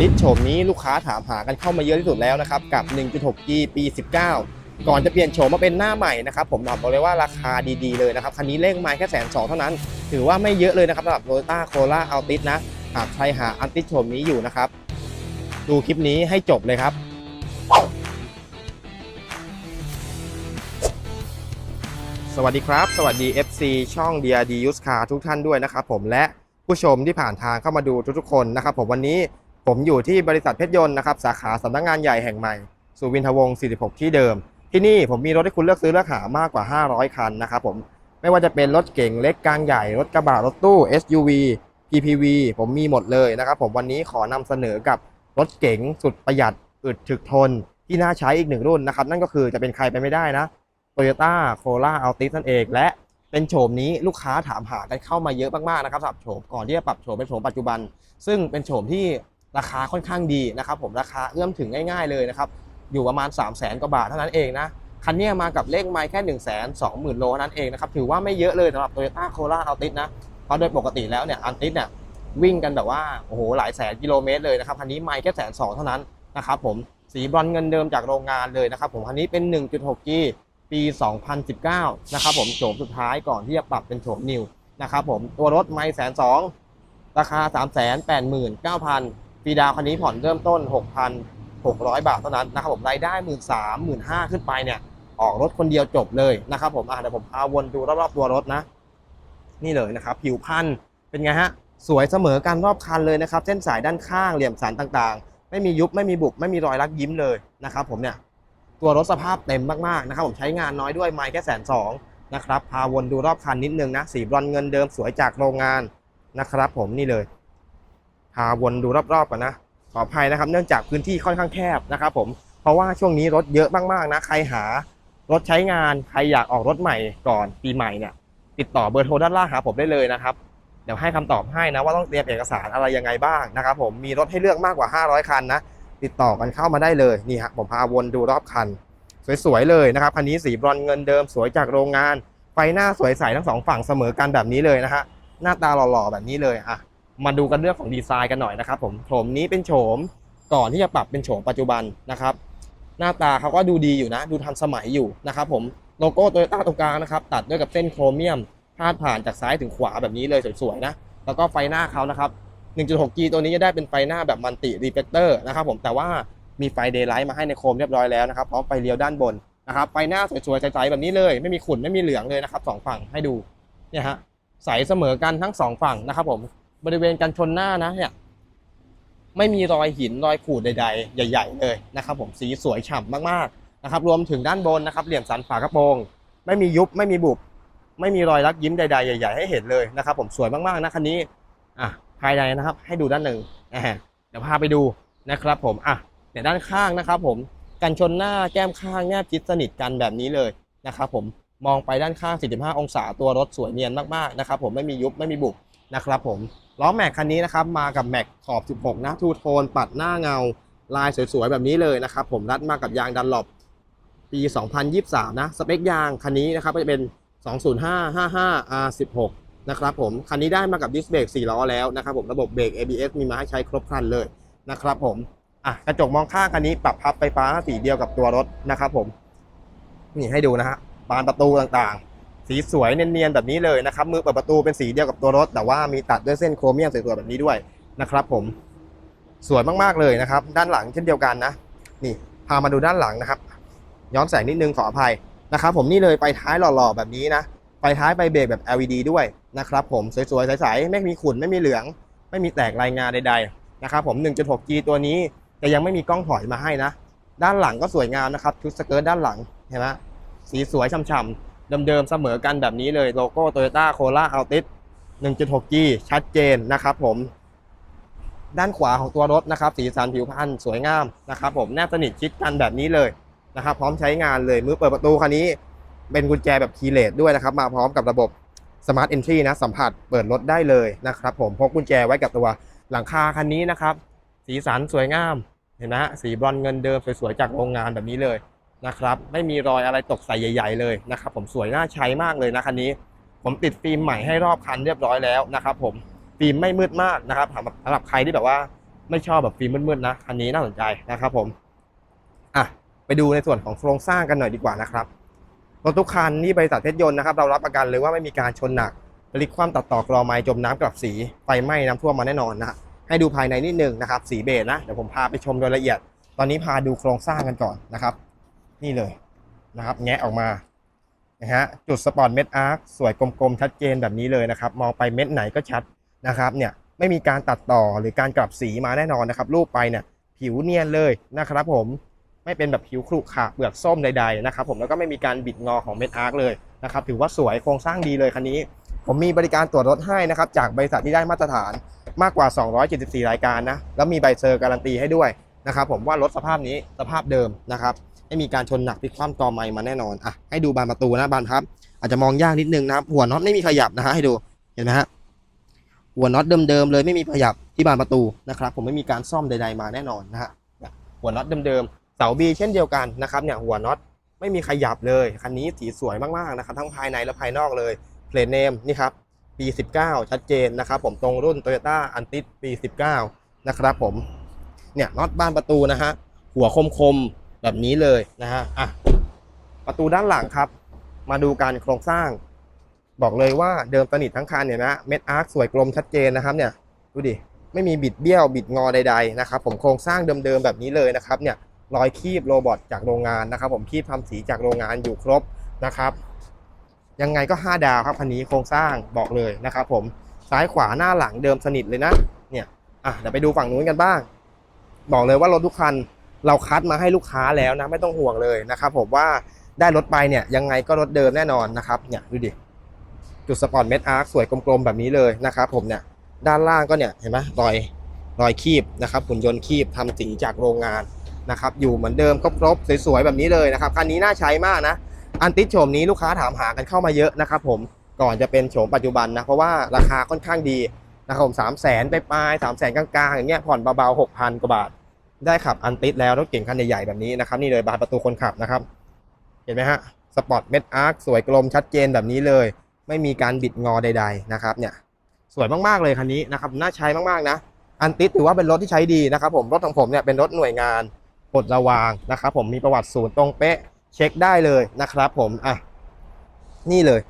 ติสโฉมนี้ลูกค้าถามหากันเข้ามาเยอะที่สุดแล้วนะครับกับ 1.6G ปี 19 ก่อนจะเปลี่ยนโฉมมาเป็นหน้าใหม่นะครับผมบอกเลยว่าราคาดีๆเลยนะครับคันนี้เร่งมาแค่แสนสองเท่านั้น ถือว่าไม่เยอะเลยนะครับสำหรับ Toyota Corolla Altis นะหากใครหาอันติสโฉมนี้อยู่นะครับ ดูคลิปนี้ให้จบเลยครับสวัสดีครับ สวัสดี FC ช่อง DRD Used Car ทุกท่านด้วยนะครับผมและผู้ชมที่ผ่านทางเข้ามาดูทุกๆคนนะครับผมวันนี้ ผมอยู่ที่บริษัทเพชรยนต์นะครับสาขาสำนักงานใหญ่แห่งใหม่สุวินทวงศ์ 46 ที่เดิม ที่นี่ผมมีรถให้คุณเลือกซื้อเลือกหามากกว่า 500 คันนะครับผมไม่ว่าจะเป็นรถเก๋งเล็กกลางใหญ่ รถกระบะรถตู้ SUV PPV ผมมีหมดเลยนะครับผมวันนี้ขอนำเสนอกับรถเก๋งสุดประหยัดอึดถึกทน ที่น่าใช้อีกหนึ่งรุ่นนะครับนั่นก็คือจะเป็นใครไปไม่ได้นะ Toyota Corolla Altis นั่นเอง และเป็นโฉมนี้ลูกค้าถามหากันเข้ามาเยอะมากๆนะครับสำหรับโฉมก่อนที่จะปรับโฉมเป็นโฉมปัจจุบัน ซึ่งเป็นโฉมที่ ราคาค่อนข้างดีนะครับผมราคาเอื้อมถึงง่าย ๆเลยนะครับอยู่ประมาณ 3 0 0แสนกว่าบาทเท่านั้นเองนะคันนี้มากับเลขไมล์แค่1 2 0 0 0 0โลเท่านั้นเองนะครับถือว่าไม่เยอะเลยสำหรับ Toyota Corolla Altis นะเพราะโดยปกติแล้วเนี่ย Altis เนี่ยวิ่งกันแบบว่าโอ้โหหลายแสนกิโลเมตรเลยนะครับคันนี้ไมล์แค่แสนสองเท่านั้นนะครับผมสีบรอนเงินเดิมจากโรงงานเลยนะครับผมคันนี้เป็น 1.6G ปี 2019 นะครับผมโฉมสุดท้ายก่อนที่จะปรับเป็นโฉมนิวนะครับผมตัวรถไมล์แสนสองราคา 389,000 ฟีดาวคันนี้ผ่อนเริ่มต้น 6,600 บาทเท่านั้นนะครับผมรายได้1 3 0 0 0 1 5 0 0ขึ้นไปเนี่ยออกรถคนเดียวจบเลยนะครับผมอะเดี๋ยวผมพาวนดูรอบๆตัวรถนะ นี่เลยนะครับ ผิวพันธุ์เป็นไงฮะสวยเสมอกันรอบคันเลยนะครับเส้นสายด้านข้างเหลี่ยมสันต่างๆ ไม่มียุบไม่มีบุบไม่มีรอยรักยิ้มเลยนะครับผมเนี่ยตัวรถสภาพเต็มมากๆนะครับผมใช้งานน้อยด้วยไม่แค่แสนสองนะครับพาวนดูรอบคันนิดนึงนะสีบรอนเงินเดิมสวยจากโรงงานนะครับผมนี่เลย พาวนดูรอบๆก่อนนะขออภัยนะครับ เนื่องจากพื้นที่ค่อนข้างแคบนะครับผมเพราะว่าช่วงนี้รถเยอะมากๆนะใครหารถใช้งานใครอยากออกรถใหม่ก่อนปีใหม่เนี่ยติดต่อเบอร์โทรด้านล่างหาผมได้เลยนะครับเดี๋ยวให้คำตอบให้นะว่าต้องเตรียมเอกสารอะไรยังไงบ้างนะครับผมมีรถให้เลือกมากกว่า 500 คันนะติดต่อกันเข้ามาได้เลยนี่ฮะผมพาวนดูรอบคัน สวยๆเลยนะครับคันนี้สีบรอนเงินเดิมสวยจากโรงงานไฟหน้าสวยใสทั้งสองฝั่งเสมอกันแบบนี้เลยนะฮะหน้าตาหล่อๆแบบนี้เลยอะ มาดูกันเรื่องของดีไซน์กันหน่อยนะครับผมโฉมนี้เป็นโฉมก่อนที่จะปรับเป็นโฉมปัจจุบันนะครับ หน้าตาเขาก็ดูดีอยู่นะ ดูทันสมัยอยู่นะครับผมโลโก้โตโยต้าตรงกลางนะครับ ตัดด้วยกับเส้นโครเมียมพาดผ่านจากซ้ายถึงขวาแบบนี้เลยสวยๆนะแล้วก็ไฟหน้าเขานะครับ 1.6G ตัวนี้จะได้เป็นไฟหน้าแบบมันติรีเฟกเตอร์นะครับผมแต่ว่ามีไฟเดย์ไลท์มาให้ในโคมเรียบร้อยแล้วนะครับพร้อมไฟเลี้ยวด้านบนนะครับไฟหน้าสวยๆใสๆแบบนี้เลยไม่มีขุ่นไม่มีเหลืองเลยนะครับสองฝั่งให้ดูเนี่ยฮะใสเสมอกันทั้งสองฝั่งนะครับผม บริเวณกันชนหน้านะเนี่ยไม่มีรอยหินรอยขูดใดๆ ใหญ่ ๆ เลยนะครับ ผมสีสวยฉ่ำมากๆนะครับ รวมถึงด้านบนนะครับ เหลี่ยมสันฝากระโปรง ไม่มียุบไม่มีบุบ ไม่มีรอยรักยิ้มใดๆใหญ่ ๆ ให้เห็นเลยนะครับ ผมสวยมากๆนะคันนี้อะภายในนะครับ ให้ดูด้านหนึ่งเดี๋ยวพาไปดูนะครับ ผมอะเนี่ยด้านข้างนะครับ ผมกันชนหน้าแก้มข้างแนบชิดสนิทกันแบบนี้เลยนะครับ ผมมองไปด้านข้าง 45 องศาตัวรถสวยเนียนมากๆนะครับ ผมไม่มียุบไม่มีบุบนะครับ ผม ล้อแม็กคันนี้นะครับมากับแม็กขอบ 16 นะทูโทนปัดหน้าเงาลายสวยๆ แบบนี้เลยนะครับ ผมรัดมากับยางดันหลบปี 2023 นะ สเปคยางคันนี้นะครับก็จะเป็น 20555 R16 นะครับผมคันนี้ได้มากับดิสเบรก4ล้อแล้วนะครับผมระบบเบรก ABS มีมาให้ใช้ครบครันเลยนะครับผมอะกระจกมองข้างคันนี้ปรับพับไฟฟ้าสีเดียวกับตัวรถนะครับผม นี่ให้ดูนะฮะบานประตูต่างๆ สีสวยเนียนๆแบบนี้เลยนะครับมือเปิดประตูเป็นสีเดียวกับตัวรถ แต่ว่ามีตัดด้วยเส้นโครเมียมสวยๆแบบนี้ด้วยนะครับ ผมสวยมากๆเลยนะครับ ด้านหลังเช่นเดียวกันนะ นี่พามาดูด้านหลังนะครับ ย้อนแสงนิดนึงขออภัยนะครับ ผมนี่เลยไปท้ายหล่อๆแบบนี้นะไปท้ายไปเบรกแบบ LED ด้วยนะครับ ผมสวยๆใสๆไม่มีขุ่นไม่มีเหลือง ไม่มีแตกรายงานใดๆนะครับผม 1.6G ตัวนี้แต่ยังไม่มีกล้องถอยมาให้นะ ด้านหลังก็สวยงามนะครับชุดสเกิร์ตด้านหลังเห็นไหมสีสวยช่ำๆ เดิมๆเสมอกันแบบนี้เลยโลโก้ Toyota Corolla Altis 1.6G ชัดเจนนะครับผม ด้านขวาของตัวรถนะครับ สีสันผิวพรรณสวยงามนะครับผมแนบสนิทชิดกันแบบนี้เลยนะครับ พร้อมใช้งานเลยมือเปิดประตูคันนี้ เป็นกุญแจแบบคีย์เลสด้วยนะครับ มาพร้อมกับระบบ Smart Entry นะสัมผัสเปิดรถได้เลยนะครับผมพกกุญแจไว้กับตัวหลังคาคันนี้นะครับ สีสันสวยงามเห็นไหมฮะสีบรอนเงินเดิมสวยๆจากโรงงานแบบนี้เลย นะครับไม่มีรอยอะไรตกใส่ใหญ่ ๆ เลยนะครับผมสวยน่าใช้มากเลยนะคันนี้ ผมติดฟิล์มใหม่ให้รอบคันเรียบร้อยแล้วนะครับผมฟิล์มไม่มืดมากนะครับสำหรับใครที่แบบว่าไม่ชอบแบบฟิล์มมืดๆนะคันนี้น่าสนใจนะครับผมอะไปดูในส่วนของโครงสร้างกันหน่อยดีกว่านะครับรถทุกคันที่บริษัทเพชรยนต์นะครับเรารับประกันเลยว่าไม่มีการชนหนักพลิกคว่ำตัดต่อกรอไม้จมน้ำกลับสีไฟไหม้น้ำท่วมมาแน่นอนนะให้ดูภายในนิดนึงนะครับสีเบจนะเดี๋ยวผมพาไปชมโดยละเอียด ตอนนี้พาดูโครงสร้างกันก่อนนะครับ นี่เลยนะครับ แงะออกมานะฮะจุดสปอร์ตเม็ดอาร์คสวยกลมๆ ชัดเจนแบบนี้เลยนะครับ มองไปเม็ดไหนก็ชัดนะครับเนี่ยไม่มีการตัดต่อหรือการกลับสีมาแน่นอนนะครับ รูปไปเนี่ยผิวเนียนเลยนะครับผมไม่เป็นแบบผิวขรุขระเปลือกส้มใดๆนะครับผมแล้วก็ไม่มีการบิดงอของเม็ดอาร์คเลยนะครับถือว่าสวยโครงสร้างดีเลยคันนี้ ผมมีบริการตรวจรถให้นะครับจากบริษัทที่ได้มาตรฐานมากกว่า 274 รายการนะแล้วมีใบเซอร์การันตีให้ด้วยนะครับผมว่ารถสภาพนี้สภาพเดิมนะครับ ไม่มีการชนหนักพลิกคว่ำกอไม้มาแน่นอนอะให้ดูบานประตูนะบานพับ อาจจะมองยากนิดนึงนะครับ หัวน็อตไม่มีขยับนะฮะให้ดูเห็นไหมฮะหัวน็อตเดิมๆเลยไม่มีขยับที่บานประตูนะครับผมไม่มีการซ่อมใด ๆมาแน่นอนนะฮะหัวน็อตเดิมๆเสาบีเช่นเดียวกันนะครับเนี่ยหัวน็อตไม่มีขยับเลยคันนี้สีสวยมากๆนะครับทั้งภายในและภายนอกเลยเพลทเนมนี่ครับปี 19 ชัดเจนนะครับผมตรงรุ่น Toyota a n t i s ปี 19 นะครับผมเนี่ยน็อตบ้านประตูนะฮะหัวคมๆ แบบนี้เลยนะฮะอะประตูด้านหลังครับ มาดูการโครงสร้าง บอกเลยว่าเดิมสนิททั้งคันเนี่ยนะเม็ดอาร์คสวยกลมชัดเจนนะครับเนี่ยดูดิไม่มีบิดเบี้ยวบิดงอใดๆนะครับผมโครงสร้างเดิมๆแบบนี้เลยนะครับเนี่ยรอยคีบโรบอทจากโรงงานนะครับผมคีบทำสีจากโรงงานอยู่ครบนะครับยังไงก็ 5 ดาวครับคันนี้โครงสร้างบอกเลยนะครับผมซ้ายขวาหน้าหลังเดิมสนิทเลยนะเนี่ยอะเดี๋ยวไปดูฝั่งนู้นกันบ้าง บอกเลยว่ารถทุกคัน เราคัดมาให้ลูกค้าแล้วนะไม่ต้องห่วงเลยนะครับผมว่าได้รถไปเนี่ยยังไงก็รถเดิมแน่นอนนะครับเนี่ยดูดิจุดสปอร์ตเม็ดอาร์คสวยกลมๆแบบนี้เลยนะครับผมเนี่ยด้านล่างก็เนี่ยเห็นไหมรอยรอยคีบนะครับหุ่นยนต์คีบทำสีจากโรงงานนะครับอยู่เหมือนเดิมครบๆสวยๆแบบนี้เลยนะครับคันนี้น่าใช้มากนะอันติดโฉมนี้ลูกค้าถามหากันเข้ามาเยอะนะครับผมก่อนจะเป็นโฉมปัจจุบันนะเพราะว่าราคาค่อนข้างดีนะครับผมสามแสนไปปลายสามแสนกลางๆอย่างเงี้ยผ่อนเบาๆหกพันกว่าบาท ได้ขับอันติดแล้วรถเก่งคันใหญ่ๆแบบนี้นะครับนี่เลยบานประตูคนขับนะครับ เห็นไหมฮะสปอร์ตเม็ดอาร์คสวยกลมชัดเจนแบบนี้เลย ไม่มีการบิดงอใด ๆนะครับ เนี่ยสวยมากๆเลยคันนี้นะครับน่าใช้มากๆนะ อันติดถือว่าเป็นรถที่ใช้ดีนะครับผมรถของผมเนี่ยเป็นรถหน่วยงานปลดระวางนะครับผมมีประวัติศูนย์ตรงเป๊ะเช็คได้เลยนะครับผมอะนี่เลย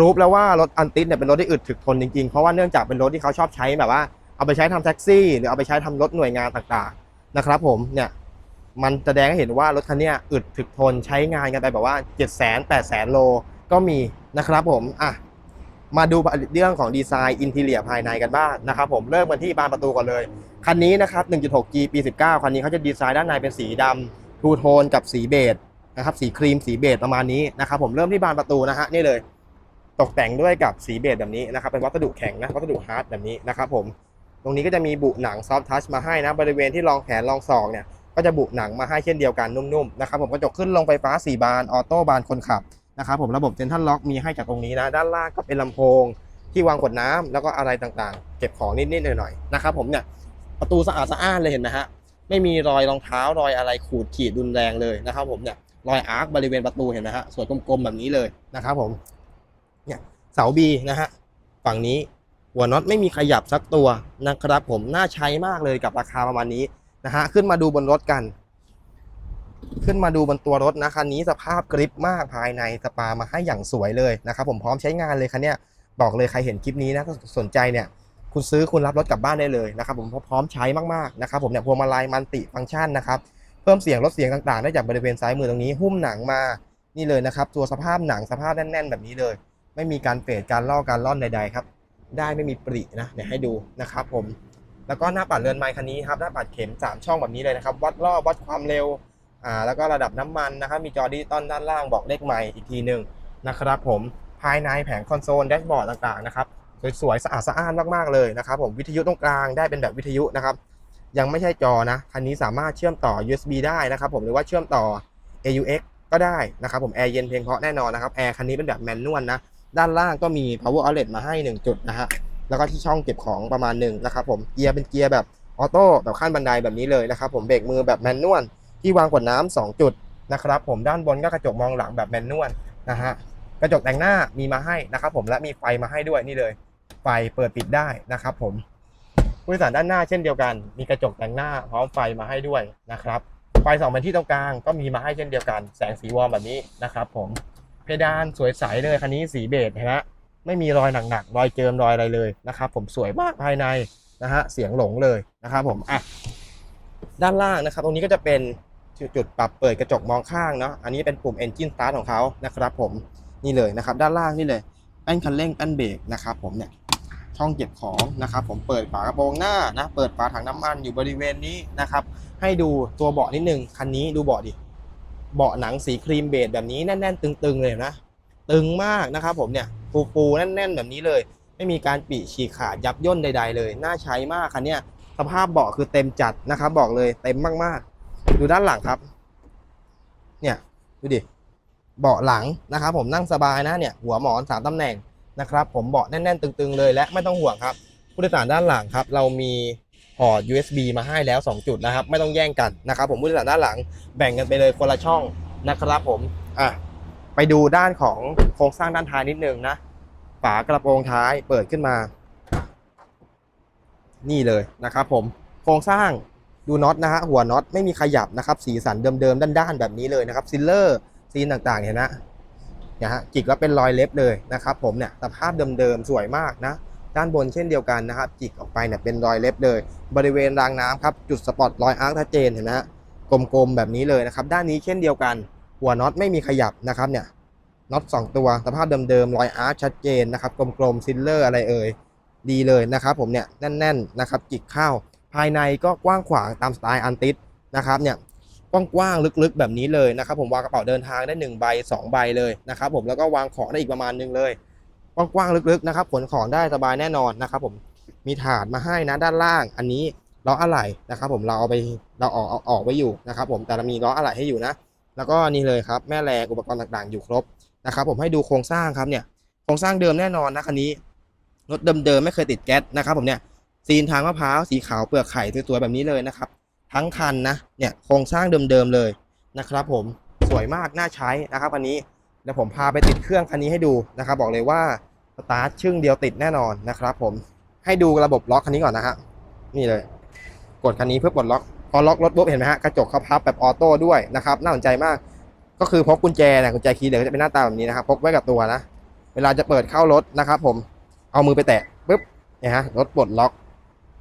รู้แล้วว่ารถอันติดเนี่ยเป็นรถที่อึดถึกทนจริงๆ เพราะว่าเนื่องจากเป็นรถที่เขาชอบใช้แบบว่าเอาไปใช้ทำแท็กซี่ หรือเอาไปใช้ทำรถหน่วยงานต่าง นะครับผมเนี่ยมันแสดงให้เห็นว่ารถคันนี้อึดถึกทนใช้งานกันไปแบบว่า 7 0 0 0 0 0 8 0 0 0 0 โลก็มีนะครับผมอะมาดูเรื่องของดีไซน์อินทีเลียภายในกันบ้างนะครับผมเริ่มกันที่บานประตูก่อนเลย คันนี้นะครับ 1.6G ปี 19 คันนี้เขาจะดีไซน์ด้านในเป็นสีดำทูโทนกับสีเบจนะครับสีครีมสีเบจประมาณนี้นะครับผมเริ่มที่บานประตูนะฮะนี่เลย ตกแต่งด้วยกับสีเบจแบบนี้นะครับเป็นวัสดุแข็งนะวัสดุฮาร์ดแบบนี้นะครับผม ตรงนี้ก็จะมีบุหนังซอฟทัชมาให้นะบริเวณที่รองแขนรองศอกเนี่ยก็จะบุหนังมาให้เช่นเดียวกันนุ่มๆนะครับผมกระจกขึ้นลงไฟฟ้า 4 บานออโต้บานคนขับนะครับผมระบบเซ็นทรัลล็อกมีให้จากตรงนี้นะ ด้านล่างก็เป็นลำโพง ที่วางขวดน้ำแล้วก็อะไรต่างๆ เก็บของนิดๆหน่อยๆนะครับผมเนี่ยประตูสะอาดสะอ้านเลยเห็นไหมฮะไม่มีรอยรองเท้ารอยอะไรขูดขีดรุนแรงเลยนะครับผมเนี่ยรอยอาร์คบริเวณประตูเห็นไหมฮะสวยกลมๆแบบนี้เลยนะครับผมเนี่ยเสาบีนะฮะฝั่งนี้ หัวน็อตไม่มีขยับสักตัวนะครับผมน่าใช้มากเลยกับราคาประมาณนี้นะฮะขึ้นมาดูบนรถกัน ขึ้นมาดูบนตัวรถนะคันนี้สภาพกริปมากภายในสปามาให้อย่างสวยเลยนะครับผมพร้อมใช้งานเลยคันนี้บอกเลยใครเห็นคลิปนี้นะก็สนใจเนี่ยคุณซื้อคุณรับรถกลับบ้านได้เลยนะครับผมพราะพร้อมใช้มากๆนะครับผมเนี่ยพวงมาลัยมันติฟังก์ชันนะครับเพิ่มเสียงลดเสียงต่างๆ ได้จากบริเวณซ้ายมือตรงนี้หุ้มหนังมานี่เลยนะครับตัวสภาพหนังสภาพแน่นๆ แบบนี้เลย ไม่มีการเฟดการลอกการล่อนใดๆครับ ได้ไม่มีปรินะเดี๋ยวให้ดูนะครับผมแล้วก็หน้าปัดเรือนไม้คันนี้ครับหน้าปัดเข็ม 3 ช่องแบบนี้เลยนะครับ วัดรอบวัดความเร็วอ่าแล้วก็ระดับน้ำมันนะครับมีจอดิจิตอลด้านล่างบอกเลขไมล์อีกทีหนึ่งนะครับผมภายในแผงคอนโซลแดชบอร์ดต่างๆนะครับสวยๆสะอาดสะอ้านมากๆเลยนะครับผมวิทยุตรงกลางได้เป็นแบบวิทยุนะครับยังไม่ใช่จอนะคันนี้สามารถเชื่อมต่อ USB ได้นะครับผมหรือว่าเชื่อมต่อ AUX ก็ได้นะครับผมแอร์เย็นเพียงเพราะแน่นอนนะครับแอร์คันนี้เป็นแบบแมนนวลนะ ด้านล่างก็มี power outlet มาให้ 1 จุดนะฮะ แล้วก็ที่ช่องเก็บของประมาณหนึ่งนะครับผม เกียร์เป็นเกียร์แบบออโต้แบบขั้นบันไดแบบนี้เลยนะครับผมเบรกมือแบบแมนนวลที่วางขวดน้ำสองจุดนะครับผมด้านบนก็กระจกมองหลังแบบแมนนวลนะฮะกระจกแต่งหน้ามีมาให้นะครับผมและมีไฟมาให้ด้วยนี่เลย ไฟเปิดปิดได้นะครับผมผู้โดยสารด้านหน้าเช่นเดียวกัน มีกระจกแต่งหน้าพร้อมไฟมาให้ด้วยนะครับไฟสองเป็นที่ตรงกลางก็มีมาให้เช่นเดียวกัน แสงสีวอร์มแบบนี้นะครับผม ดานสวยใสเลยคันนี้สีเบจเห็นไหมไม่มีรอยหนักๆรอยเจิมรอยอะไรเลยนะครับผมสวยมากภายในนะฮะเสียงหลงเลยนะครับผมอะด้านล่างนะครับ ตรงนี้ก็จะเป็นจุดปรับเปิดกระจกมองข้างเนาะอันนี้เป็นปุ่ม Engine Start ของเขานะครับผมนี่เลยนะครับ ด้านล่างนี่เลยแป้นคันเร่งแป้นเบรกนะครับผมเนี่ยช่องเก็บของนะครับผมเปิดฝากระโปรงหน้านะเปิดฝาถังน้ำมันอยู่บริเวณนี้นะครับให้ดูตัวเบาะนิดนึงคันนี้ดูเบาะดิ เบาะหนังสีครีมเบจแบบนี้แน่นๆ ตึงๆเลยนะ ตึงมากนะครับผมเนี่ยฟูๆแน่นๆ แบบนี้เลย ไม่มีการปีฉีกขาดยับย่นใด ๆ เลย น่าใช้มากคันเนี้ยสภาพเบาะคือเต็มจัดนะครับบอกเลยเต็มมากๆ ดูด้านหลังครับ เนี่ยดูดิเบาะหลังนะครับผมนั่งสบายนะเนี่ยหัวหมอนสามตำแหน่งนะครับผมเบาะแน่นๆ ตึงๆเลยและไม่ต้องห่วงครับผู้โดยสารด้านหลังครับ เรามี พอร์ต USB มาให้แล้ว 2 จุดนะครับ ไม่ต้องแย่งกันนะครับผมผู้โดยสารด้านหลังแบ่งกันไปเลยคนละช่องนะครับผมอะไปดูด้านของโครงสร้างด้านท้ายนิดนึงนะฝากระโปรงท้ายเปิดขึ้นมา นี่เลยนะครับผมโครงสร้างดูน็อตนะฮะหัวน็อตไม่มีขยับนะครับ สีสันเดิมๆด้านๆแบบนี้เลยนะครับซิลเลอร์ซีนต่างๆเห็นนะเนี่ยฮะจิกแล้วเป็นรอยเล็บเลยนะครับผมเนี่ยสภาพเดิมๆสวยมากนะ ด้านบนเช่นเดียวกันนะครับจิกออกไปเนี่ยเป็นรอยเล็บเลย บริเวณรางน้ำครับจุดสปอตรอยอาร์คชัดเจนเห็นไหมฮะกลมๆแบบนี้เลยนะครับ ด้านนี้เช่นเดียวกัน หัวน็อตไม่มีขยับนะครับเนี่ยน็อตสองตัวสภาพเดิมๆรอยอาร์คชัดเจนนะครับกลมๆซิลเลอร์อะไรเอ่ยดีเลยนะครับ ผมเนี่ยแน่นๆนะครับจิกเข้าภายในก็กว้างขวางตามสไตล์อันติสนะครับเนี่ยกว้างๆลึกๆแบบนี้เลยนะครับ ผมวางกระเป๋าเดินทางได้1ใบ2ใบเลยนะครับ ผมแล้วก็วางของได้อีกประมาณนึงเลย กว้างๆลึกๆนะครับขนของได้สบายแน่นอนนะครับผมมีถาดมาให้นะด้านล่าง อันนี้ล้ออะไหล่นะครับ ผมเราเอาไปเราออกเอาออกไว้อยู่นะครับ ผมแต่เรามีล้ออะไหล่ให้อยู่นะ แล้วก็นี่เลยครับแม่แรงอุปกรณ์ต่างๆอยู่ครบนะครับ ผมให้ดูโครงสร้างครับเนี่ยโครงสร้างเดิมแน่นอนนะคันนี้รถเดิมๆไม่เคยติดแก๊สนะครับ ผมเนี่ยซีนทางมะพร้าวสีขาวเปลือกไข่สวยๆแบบนี้เลยนะครับ ทั้งคันนะเนี่ยโครงสร้างเดิมๆเลยนะครับ ผมสวยมากน่าใช้นะครับคันนี้ เดี๋ยวผมพาไปติดเครื่องคันนี้ให้ดูนะครับ บอกเลยว่าสตาร์ทชึ่งเดียวติดแน่นอนนะครับ ผมให้ดูระบบล็อกคันนี้ก่อนนะฮะนี่เลย กดคันนี้เพื่อปลดล็อกพอล็อกรถปุ๊บเห็นไหมฮะกระจกเขาพับแบบออโต้ด้วยนะครับน่าสนใจมากก็คือพกกุญแจนะกุญแจคีย์เหล็กก็จะเป็นหน้าตาแบบนี้นะครับพกไว้กับตัวนะเวลาจะเปิดเข้ารถนะครับ ผมเอามือไปแตะปุ๊บเนี่ยฮะรถปลดล็อก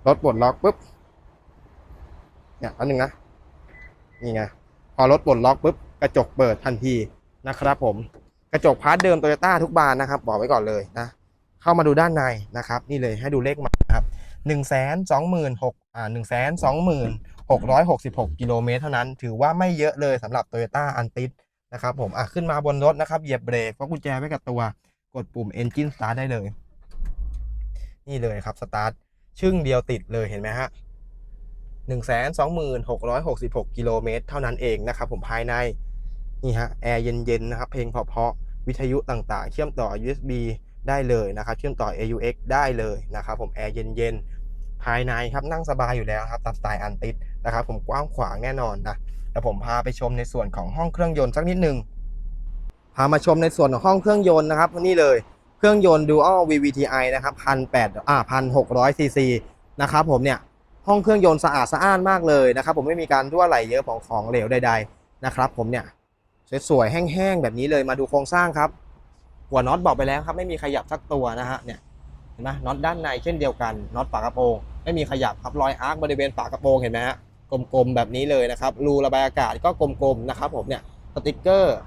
รถปลดล็อกปุ๊บเนี่ยอันหนึ่งนะนี่ไงพอรถปลดล็อกปุ๊บกระจกเปิดทันที นะครับผมกระจกพาร์ทเดิมโตโยต้าทุกบานนะครับบอกไว้ก่อนเลยนะเข้ามาดูด้านในนะครับนี่เลยให้ดูเลขมาครับหนึ่งแสนสองหมื่นหกอ่าหนึ่งแสนสองหมื่นหกร้อยหกสิบหกกิโลเมตรเท่านั้น ถือว่าไม่เยอะเลยสำหรับโตโยต้าอันติสนะครับผมอะขึ้นมาบนรถนะครับเหยียบเบรกเพราะกุญแจไว้กับตัวกดปุ่ม Engine Start ได้เลย นี่เลยครับสตาร์ทชึ่งเดียวติดเลยเห็นไหมฮะหนึ่งแสนสองหมื่นหกร้อยหกสิบหกกิโลเมตรเท่านั้นเองนะครับผมภายใน นี่ฮะแอร์เย็นๆนะครับเพลงเพาะๆวิทยุต่างๆ เชื่อมต่อ USB ได้เลยนะครับ เชื่อมต่อ AUX ได้เลยนะครับ ผมแอร์เย็นๆภายในครับนั่งสบายอยู่แล้วครับตามสไตล์อันติดนะครับ ผมกว้างขวางแน่นอนนะแต่ผมพาไปชมในส่วนของห้องเครื่องยนต์สักนิดนึงพามาชมในส่วนของห้องเครื่องยนต์นะครับนี่เลยเครื่องยนต์ Dual VVTi นะครับพันแปดอ่าพันหกร้อยซีซีนะครับผมเนี่ยห้องเครื่องยนต์สะอาดสะอ้านมากเลยนะครับ ผมไม่มีการรั่วไหลเยอะของของเหลวใด ๆ นะครับ ผมเนี่ย สวยๆแห้งๆแบบนี้เลยมาดูโครงสร้างครับ หัวน็อตบอกไปแล้วครับ ไม่มีขยับสักตัวนะฮะเนี่ยเห็นไหมน็อตด้านในเช่นเดียวกันน็อตฝากระโปรงไม่มีขยับครับรอยอาร์คบริเวณฝากระโปรงเห็นไหมฮะกลมๆแบบนี้เลยนะครับรูระบายอากาศก็กลมๆนะครับผมเนี่ยสติกเกอร์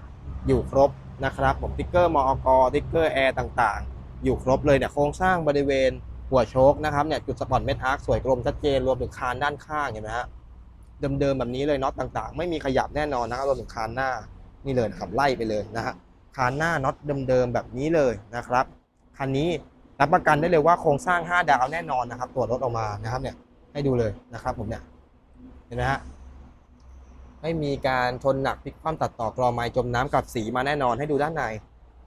อยู่ครบนะครับผมสติกเกอร์มอกสติกเกอร์แอร์ต่างๆ อยู่ครบเลยเนี่ยโครงสร้างบริเวณหัวโชคนะครับเนี่ยจุดสปอตเมทัลสวยกลมชัดเจนรวมถึงคานด้านข้างเห็นไหมฮะเดิมๆแบบนี้เลยน็อตต่างๆ ไม่มีขยับแน่นอนนะครับรวมถึงคานหน้า นี่เลยนะครับไล่ไปเลยนะฮะคานหน้าน็อตเดิมๆแบบนี้เลยนะครับคันนี้รับประกันได้เลยว่าโครงสร้าง 5 ดาวแน่นอนนะครับตรวจรถออกมานะครับเนี่ยให้ดูเลยนะครับผมเนี่ยเห็นไหมฮะไม่มีการทนหนักพลิกคว่ำตัดต่อกรอไม้จมน้ำกับสีมาแน่นอนให้ดูด้านใน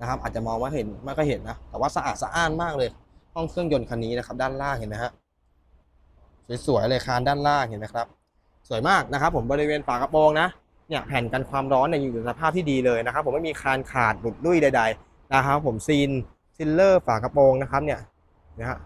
นะครับ อาจจะมองว่าเห็นไม่ก็เห็นนะแต่ว่าสะอาดสะอ้านมากเลย ห้องเครื่องยนต์คันนี้นะครับ ด้านล่างเห็นไหมฮะสวยๆเลยคานด้านล่างเห็นไหมครับ สวยมากนะครับ ผมบริเวณฝากระโปรงนะ เนี่ยแผ่นกันความร้อนเนี่ยอยู่ในสภาพที่ดีเลยนะครับ ผมไม่มีคานขาดหลุดลุ่ยใด ๆ นะครับผมซีนซิลเลอร์ฝากระโปรงนะครับเนี่ยนะฮะ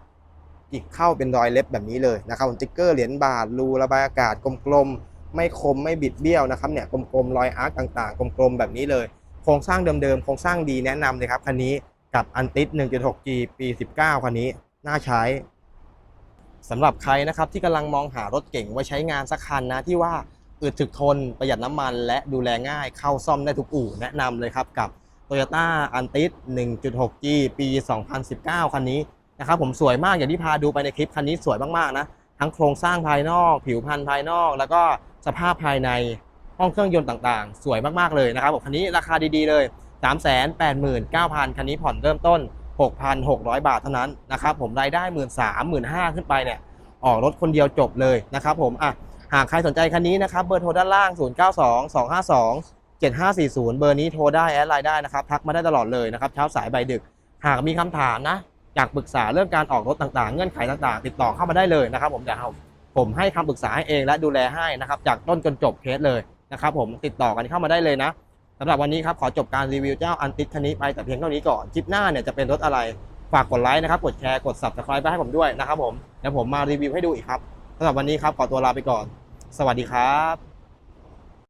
อีกเข้าเป็นรอยเล็บแบบนี้เลยนะครับผมติ๊กเกอร์เหรียญบาทรูระบายอากาศกลมๆไม่คมไม่บิดเบี้ยวนะครับเนี่ยกลมๆรอยอาร์คต่างๆ กลมๆแบบนี้เลย โครงสร้างเดิมๆโครงสร้างดีแนะนำเลยครับคันนี้กับอันติส 1.6G ปี 19 คันนี้น่าใช้สำหรับใครนะครับที่กำลังมองหารถเก่งไว้ใช้งานสักคันนะที่ว่า อึดถึกทนประหยัดน้ำมันและดูแลง่ายเข้าซ่อมได้ทุกอู่แนะนำเลยครับกับ Toyota a n t i s 1.6G ปี 2019 คันนี้นะครับผมสวยมากอย่างที่พาดูไปในคลิปคันนี้สวยมากๆนะ ทั้งโครงสร้างภายนอก ผิวพรรณภายนอก แล้วก็สภาพภายในห้องเครื่องยนต์ต่างๆ สวยมากๆเลยนะครับผมคันนี้ราคาดีๆเลย 389,000 คันนี้ผ่อนเริ่มต้น 6,600 บาทเท่านั้นนะครับผมรายได้ 1 3 0 0 0 1 5 0 0ขึ้นไปเนี่ยออกรถคนเดียวจบเลยนะครับผมอะ หากใครสนใจคันนี้นะครับ เบอร์โทรด้านล่าง 092 252 7540 เบอร์นี้โทรได้แอดไลน์ได้นะครับ ทักมาได้ตลอดเลยนะครับเช้าสายใบายดึก หากมีคำถามนะ อยากปรึกษาเรื่องการออกรถต่างๆ เงื่อนไขต่างๆ ติดต่อเข้ามาได้เลยนะครับ ผมเดี๋ยวผมให้คำปรึกษาให้เองและดูแลให้นะครับ จากต้นจนจบเคสเลยนะครับผมติดต่อกันเข้ามาได้เลยนะสำหรับวันนี้ครับขอจบการรีวิวเจ้าอันติสคันนี้ไปแต่เพียงเท่านี้ก่อนคลิปหน้าเนี่ยจะเป็นรถอะไรฝากกดไลค์นะครับกดแชร์กด subscribe ไปให้ผมด้วยนะครับผมเดี๋ยวผมมารีวิวให้ดูอีกครับ สำหรับวันนี้ครับขอตัวลาไปก่อน สวัสดีครับ